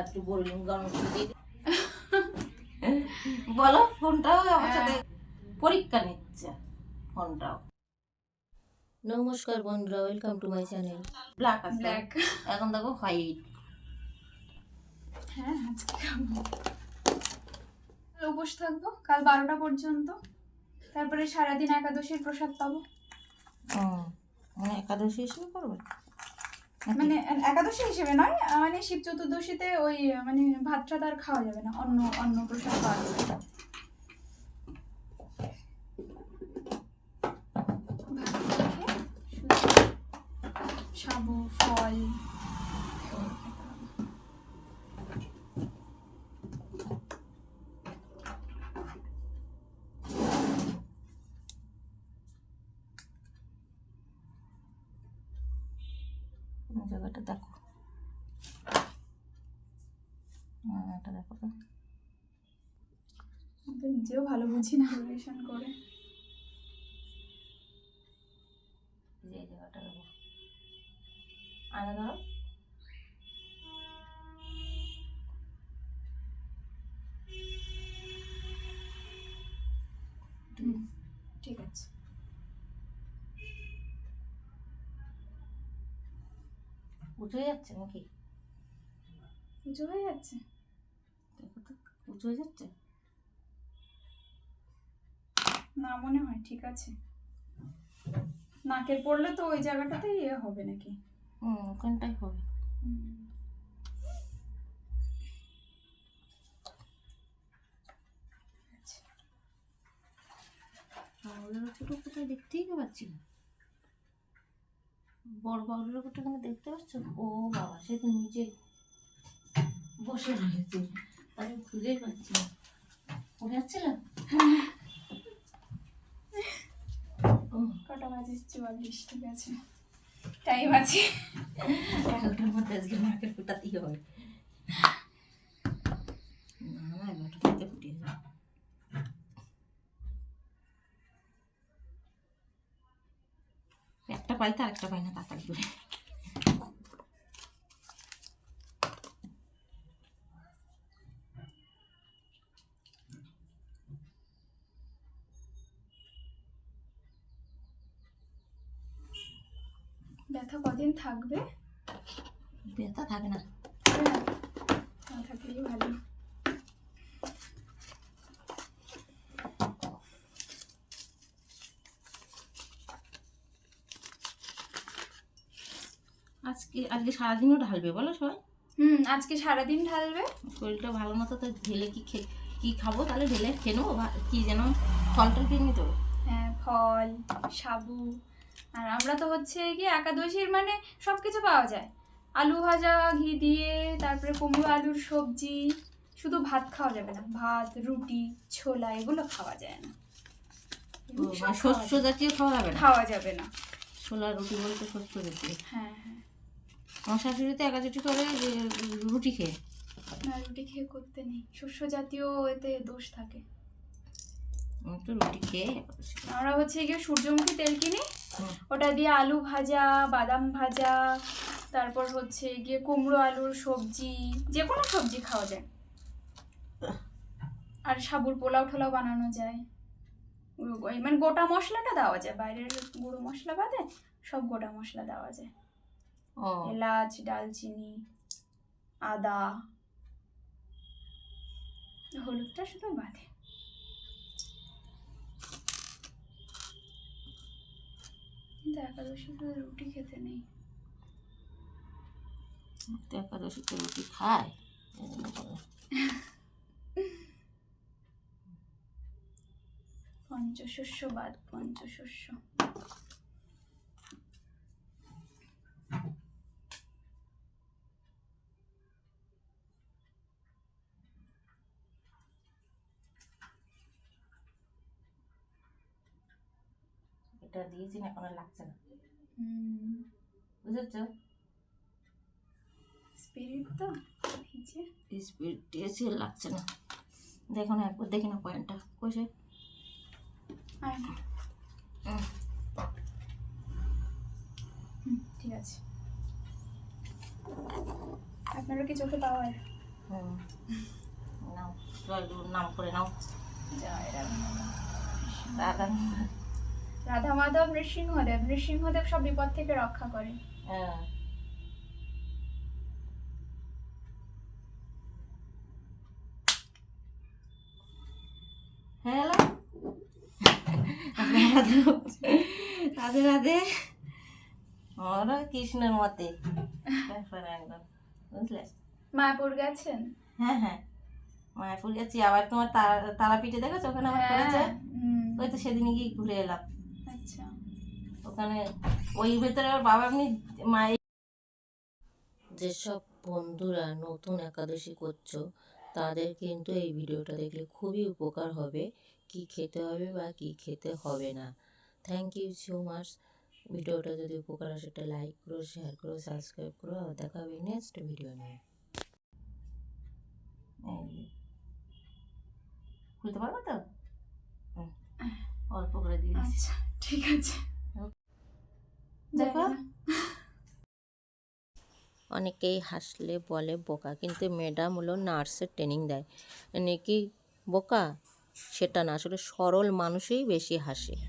একটু গরম করে দিয়ে বলো ফোনটাও আমার সাথে পরীক্ষা নিচ্ছে ফোনটাও। নমস্কার বন্ধুরা welcome to my channel black আছে। ব্ল্যাক এখন দেখো হোয়াইট হ্যাঁ আজকে উপোস থাকব কাল বারোটা পর্যন্ত। তারপরে সারাদিন একাদশীর প্রসাদ পাবো। মানে একাদশী হিসেবে করবে? মানে একাদশী হিসেবে নয় মানে শিব চতুর্দশীতে ওই মানে ভাত টাত আর খাওয়া যাবে না অন্য অন্য প্রসাদ পাওয়া যাবে। সাবু ফল জায়গাটা দেখো। হ্যাঁ, এটা দেখো তো। তো নিজেও ভালো বুঝি না রিলেশন করে। যে জায়গাটা দেখো। উঁচু হয়ে যাচ্ছে নাকি? পুজো হয়ে যাচ্ছে। উঁচু হয়ে যাচ্ছে? না মনে হয় ঠিক আছে। নাকের পড়লে তো ওই জায়গাটাতে ইয়ে হবে নাকি? হুম ওখানটাই হবে। আচ্ছা। কোথায় দেখতেই তো পাচ্ছি না। বড় বাউলের কোটা কিন্তু দেখতে পাচ্ছ? ও বাবা সে তো নিচে বসে রয়েছে। আমি খুঁজেই পাচ্ছি না। উঠে যাচ্ছিল ও কটা বাজে? চুয়াল্লিশ ঠিক আছে টাইম আছে। এগারোটার মধ্যে আজকে মার্কেট ফুটাতেই হবে। না মধ্যে ফুটিয়ে যাবে একটা পাই তো আরেকটা পাই না তাড়াতাড়ি করে। ব্যথা কদিন থাকবে? ব্যথা থাকে না থাকলেই ভালো। আজকে আজকে সারাদিনও ঢালবে বলো সবাই। হুম আজকে সারাদিন ঢালবে। শরীরটা ভালো না তো ঢেলে কি খে কি খাব? তাহলে ঢেলে খেয়ে নেব বা কি যেন ফলটা কিনে নিতে হবে। হ্যাঁ ফল সাবু আর আমরা তো হচ্ছে কি একাদশীর মানে সব কিছু পাওয়া যায়। আলু ভাজা ঘি দিয়ে তারপরে কুমড়ো আলুর সবজি শুধু ভাত খাওয়া যাবে না। ভাত রুটি ছোলা এগুলো খাওয়া যায় না। মানে শস্য জাতীয় খাওয়া যাবে যাবে- না? খাওয়া যাবে না। ছোলা রুটি বলতে শস্য জাতীয়। হ্যাঁ হ্যাঁ। আমার শাশুড়ি তো একাচুটি করে রুটি খেয়ে। না রুটি খেয়ে করতে নেই। শস্য জাতীয় এতে দোষ থাকে। তো রুটি খেয়ে আমরা হচ্ছে গিয়ে সূর্যমুখী তেল কিনি ওটা দিয়ে আলু ভাজা বাদাম ভাজা তারপর হচ্ছে গিয়ে কুমড়ো আলুর সবজি যে কোনো সবজি খাওয়া যায়। আর সাবুর পোলাও টোলাও বানানো যায়। মানে গোটা মশলাটা দেওয়া যায় বাইরের গুঁড়ো মশলা বাদে সব গোটা মশলা দেওয়া যায়। এলাচ ডালচিনি আদা। হলুদটা শুধু বাদে। কিন্তু একাদশীতে রুটি খেতে নেই। একাদশীতে রুটি খায়। পঞ্চশস্য বাদ পঞ্চশস্য। এটা দিয়েছি না এখন লাগছে না। বুঝেছ? স্পিরিট তো ভিজে। স্পিড দিয়েছি লাগছে না। দেখো না একবার দেখি না। পয়েন্টটা হুম ঠিক আছে। আপনারও কি চোখে পাওয়ার হুম। নাও নাম করে নাও। জয় রাধা রাধা রাধা মাধব নৃসিংহদেব নৃসিংহদেব সব বিপদ থেকে রক্ষা করে। হ্যাঁ। হ্যালো রাধে রাধে। আমরা কৃষ্ণের মতে। একদম বুঝলে? মায়াপুর গেছেন? হ্যাঁ হ্যাঁ। মায়াপুর গেছি। আবার তোমার তারা তারাপীঠে দেখেছ? ওখানে আমার করেছে হ্যাঁ ওই তো সেদিনই গিয়ে ঘুরে এলাম। আচ্ছা। ওখানে ওই ভেতরে ওর বাবা এমনি মায়ের যেসব বন্ধুরা নতুন একাদশী করছ তাদের কিন্তু এই ভিডিওটা দেখলে খুবই উপকার হবে। কি খেতে হবে বা কি খেতে হবে না। থ্যাংক ইউ সো মাচ ভিডিওটা যদি উপকার হয় সেটা লাইক করো শেয়ার করো সাবস্ক্রাইব করো আর দেখা হবে নেক্সট ভিডিও নিয়ে। খুলতে পারব তো? হুম। অল্প করে দিয়ে দিচ্ছি। আচ্ছা। ঠিক আছে। দেখো। অনেকেই হাসলে বলে বোকা কিন্তু ম্যাডাম হলো নার্সের ট্রেনিং দেয়। নাকি বোকা? সেটা না আসলে সরল মানুষই বেশি হাসে।